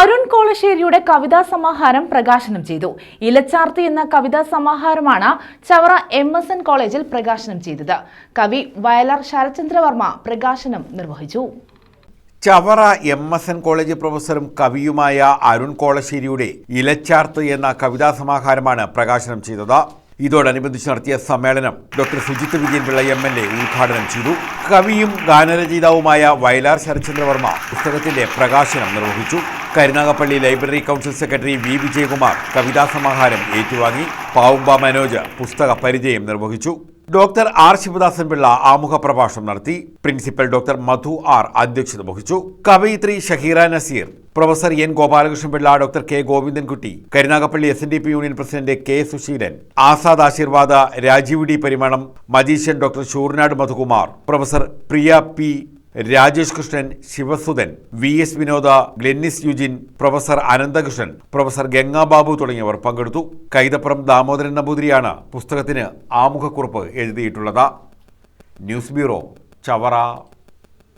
അരുൺ കോളശ്ശേരിയുടെ കവിതാ സമാഹാരം പ്രകാശനം ചെയ്തു. ഇലച്ചാർത്തി എന്ന കവിതാ സമാഹാരമാണ് ചവറ എം എസ് എൻ കോളേജിൽ പ്രകാശനം ചെയ്തത്. കവി വയലാർ ശരചന്ദ്രവർമ്മ പ്രകാശനം നിർവഹിച്ചു. Chavara M S N college പ്രൊഫസറും കവിയുമായ അരുൺ കോളശ്ശേരിയുടെ ഇലച്ചാർത്ത് എന്ന കവിതാ സമാഹാരമാണ് പ്രകാശനം ചെയ്തത്. ഇതോടനുബന്ധിച്ച് നടത്തിയ സമ്മേളനം doctor Sujith Vijayanpillai M L A ഉദ്ഘാടനം ചെയ്തു. കവിയും ഗാനരചയിതാവുമായ വയലാർ ശരചന്ദ്രവർമ്മ പുസ്തകത്തിന്റെ പ്രകാശനം നിർവഹിച്ചു. Karunagappally library council secretary V Vijayakumar കവിതാ സമാഹാരം ഏറ്റുവാങ്ങി. പാവുമ്പ മനോജ് പുസ്തക പരിചയം നിർവഹിച്ചു. ഡോക്ടർ ആർ ശിവദാസൻ പിള്ള ആമുഖ പ്രഭാഷണം നടത്തി പ്രിൻസിപ്പൽ ഡോക്ടർ മധു ആർ അധ്യക്ഷത വഹിച്ചു. കവയിത്രി Shaheera Nazeer professor N Gopalakrishnan Pillai doctor K Govindankutty Karunagappally S N D P union president K Susheelan Azad Ashirvada Rajeev D Parimanam magician doctor Shoornad Madhukumar professor Priya P Rajesh Krishnan Sivasudhan V S Vinoda Glennis Eugene professor Ananthakrishnan professor Gangababu തുടങ്ങിയവർ പങ്കെടുത്തു. കൈതപ്പുറം ദാമോദരൻ നമ്പൂതിരിയാണ് പുസ്തകത്തിന് ആമുഖക്കുറിപ്പ് എഴുതിയിട്ടുള്ളത്. News bureau Chavara.